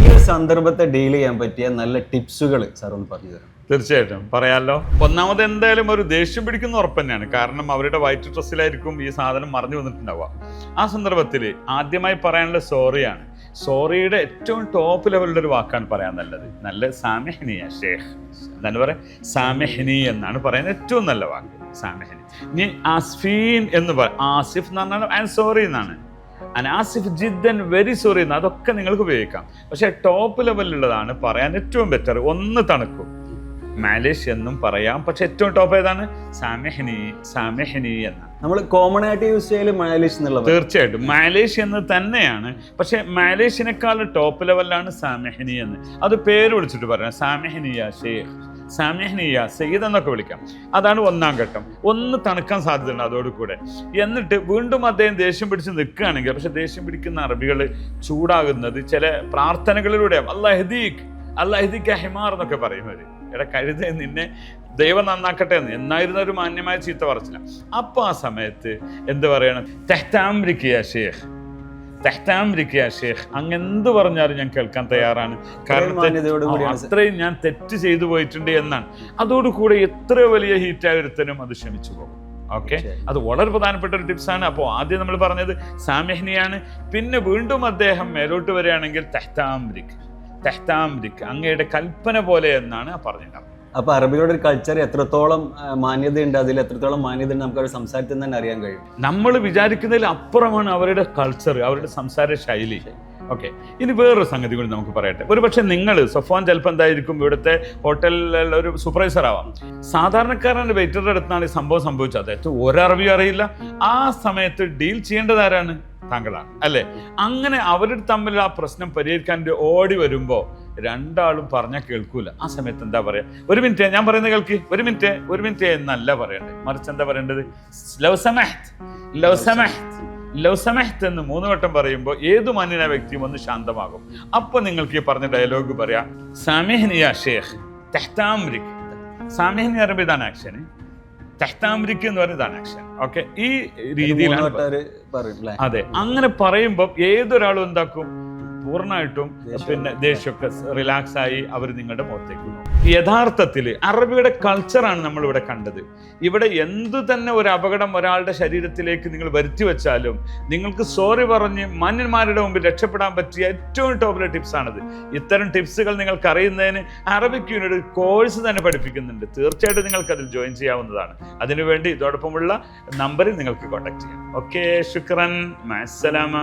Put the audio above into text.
ഈ ഒരു സന്ദർഭത്തെ ഡീൽ ചെയ്യാൻ പറ്റിയ നല്ല ടിപ്സുകൾ സാർ ഒന്ന് പറഞ്ഞു തരാം തീർച്ചയായിട്ടും. പറയാമല്ലോ ഒന്നാമത് എന്തായാലും ഒരു ദേഷ്യം പിടിക്കുന്ന ഉറപ്പ് തന്നെയാണ്. കാരണം അവരുടെ വൈറ്റ് ഡ്രസ്സിലായിരിക്കും ഈ സാധനം മറിഞ്ഞു വന്നിട്ടുണ്ടാവുക. ആ സന്ദർഭത്തിൽ ആദ്യമായി പറയാനുള്ള സോറിയാണ്. സോറിയുടെ ഏറ്റവും ടോപ്പ് ലെവലിലുള്ള ഒരു വാക്കാണ് പറയാൻ നല്ലത്. നല്ല സാമഹനിയ ഷേഖ് എന്താണ് പറയാ? സാമഹനി എന്നാണ് പറയുന്നത് ഏറ്റവും നല്ല വാക്ക്. സാമഹനി. ഇനി ആസ്ഫീൻ എന്ന് പറയാം ആസിഫ് എന്ന് പറഞ്ഞാൽ ഐ സോറി എന്നാണ്. അനാസിഫ് ജിദ്ദൻ വെരി സോറി എന്ന് അതൊക്കെ നിങ്ങൾക്ക് ഉപയോഗിക്കാം. പക്ഷേ ടോപ്പ് ലെവലിലുള്ളതാണ് പറയാൻ ഏറ്റവും ബെറ്റർ ഒന്ന് തണുക്കും. മാലേഷ്യ എന്നും പറയാം. പക്ഷെ ഏറ്റവും ടോപ്പ് ഏതാണ്? സാമഹനി സാമഹനി എന്നാണ്. നമ്മൾ കോമൺ ആയിട്ട് യൂസ് ചെയ്യൽ മലയാളീസ് എന്നുള്ളത് തീർച്ചയായിട്ടും. മാലേഷ്യ എന്ന് തന്നെയാണ്. പക്ഷെ മാലേഷ്യനേക്കാൾ ടോപ്പ് ലെവലിലാണ് സാമഹനി എന്ന്. അത് പേര് വിളിച്ചിട്ട് പറയാം സാമഹനിയ ഷേഖ്. സാമെഹനിയ സെയ്ദ് എന്നൊക്കെ വിളിക്കാം. അതാണ് ഒന്നാം ഘട്ടം. ഒന്ന് തണുക്കാൻ സാധ്യതയുണ്ട് അതോടുകൂടെ എന്നിട്ട് വീണ്ടും അദ്ദേഹം ദേഷ്യം പിടിച്ച് നിൽക്കുകയാണെങ്കിൽ പക്ഷെ ദേഷ്യം പിടിക്കുന്ന അറബികൾ ചൂടാകുന്നത് ചില പ്രാർത്ഥനകളിലൂടെ അള്ളാഹദീഖ് അള്ളാഹദീഖ് ഹിമാർ എന്നൊക്കെ പറയും അവർ. എടാ കഴുത നിന്നെ. ദൈവം നന്നാക്കട്ടെ എന്ന്. എന്നായിരുന്ന ഒരു മാന്യമായ ചീത്ത പറച്ചില്ല അപ്പോൾ ആ സമയത്ത് എന്ത് പറയണം? തെഹ്താംരിക്കുക ഷേഖ് തെഹ്താംരിക്കുക ഷേഖ്. അങ്ങ് എന്ത് പറഞ്ഞാലും ഞാൻ കേൾക്കാൻ തയ്യാറാണ്. കാരണം അത്രയും ഞാൻ തെറ്റ് ചെയ്തു പോയിട്ടുണ്ട് എന്നാണ്. അതോടുകൂടെ എത്ര വലിയ ഹീറ്റ് ഒരുത്തനും അത് ക്ഷമിച്ചു പോകും. ഓക്കെ? അത് വളരെ പ്രധാനപ്പെട്ട ഒരു ടിപ്സാണ്. അപ്പോൾ ആദ്യം നമ്മൾ പറഞ്ഞത് സാമ്യഹ്നിയാണ് പിന്നെ വീണ്ടും അദ്ദേഹം മേലോട്ട് വരികയാണെങ്കിൽ തെഹ്താംരിക് തെഹ്താംരിക് അങ്ങയുടെ കൽപ്പന പോലെ എന്നാണ് പറഞ്ഞിട്ടുണ്ടാവുക അപ്പൊ അറബികളുടെ ഒരു കൾച്ചർ എത്രത്തോളം മാന്യതയുണ്ട് അതിൽ എത്രത്തോളം മാന്യത ഉണ്ട് നമുക്ക് അവരുടെ സംസാരത്തിൽ തന്നെ അറിയാൻ കഴിയും. നമ്മൾ വിചാരിക്കുന്നതിൽ അപ്പുറമാണ് അവരുടെ കൾച്ചർ അവരുടെ സംസാര ശൈലി. ഓക്കെ ഇനി വേറൊരു സംഗതി കൂടി നമുക്ക് പറയട്ടെ. ഒരു പക്ഷേ നിങ്ങൾ സൊഫാൻ ചിലപ്പോൾ എന്തായിരിക്കും ഇവിടുത്തെ ഹോട്ടലിലുള്ള ഒരു സൂപ്പർവൈസർ ആവാം. സാധാരണക്കാരന്റെ വെയിറ്ററുടെ അടുത്താണ് ഈ സംഭവം സംഭവിച്ചത്. അതായത് ഒരറിവിയും അറിയില്ല. ആ സമയത്ത് ഡീൽ ചെയ്യേണ്ടത് ആരാണ്? താങ്കളാണ്. അല്ലേ? അങ്ങനെ അവരുടെ തമ്മിൽ ആ പ്രശ്നം പരിഹരിക്കാൻ ഓടി വരുമ്പോൾ രണ്ടാളും പറഞ്ഞാൽ കേൾക്കൂല. ആ സമയത്ത് എന്താ പറയാ? ഒരു മിനിറ്റ് ഞാൻ പറയുന്നത് കേൾക്ക്. ഒരു മിനിറ്റ് ഒരു മിനിറ്റ് എന്നല്ല പറയണ്ടേ മറിച്ച് എന്താ പറയേണ്ടത്? ലവ് സമഹത്ത് ലവ് സമഹത്ത് ലവ് സമഹത്ത് എന്ന് മൂന്ന് വട്ടം പറയുമ്പോൾ ഏത് മാന്യനായ വ്യക്തിയും ഒന്ന് ശാന്തമാകും. അപ്പൊ നിങ്ങൾക്ക് ഈ പറഞ്ഞ ഡയലോഗ് പറയാ സമേഹനിയ ഷേഖ് തെഹ്താംരിക്. സാമിഹ്നി പറയുമ്പോൾ ഇതാണ് ആക്ഷൻ തെഹ്താംരിക് എന്ന് പറയുന്നത് ഇതാണ് ആക്ഷൻ ഓക്കെ ഈ രീതിയിലാണ് അതെ. അങ്ങനെ പറയുമ്പോൾ ഏതൊരാളും എന്താക്കും? പൂർണമായിട്ടും പിന്നെ ദേഷ്യമൊക്കെ റിലാക്സ് ആയി അവർ നിങ്ങളുടെ മുഖത്തേക്ക്. യഥാർത്ഥത്തിൽ അറബിയുടെ കൾച്ചറാണ് നമ്മൾ ഇവിടെ കണ്ടത്. ഇവിടെ എന്തു തന്നെ ഒരു അപകടം ഒരാളുടെ ശരീരത്തിലേക്ക് നിങ്ങൾ വരുത്തി വെച്ചാലും നിങ്ങൾക്ക് സോറി പറഞ്ഞ് മാന്യന്മാരുടെ മുമ്പിൽ രക്ഷപ്പെടാൻ പറ്റിയ ഏറ്റവും ടോപ്പിലെ ടിപ്സാണിത് ഇത്തരം ടിപ്സുകൾ നിങ്ങൾക്ക് അറിയുന്നതിന് അറബിക് യൂണിറ്റ് കോഴ്സ് തന്നെ പഠിപ്പിക്കുന്നുണ്ട്. തീർച്ചയായിട്ടും നിങ്ങൾക്ക് അതിൽ ജോയിൻ ചെയ്യാവുന്നതാണ്. അതിനുവേണ്ടി ഇതോടൊപ്പമുള്ള നമ്പറിൽ നിങ്ങൾക്ക് കോൺടാക്ട് ചെയ്യാം. ഓക്കെ ശുക്രൻ. മാസലാമ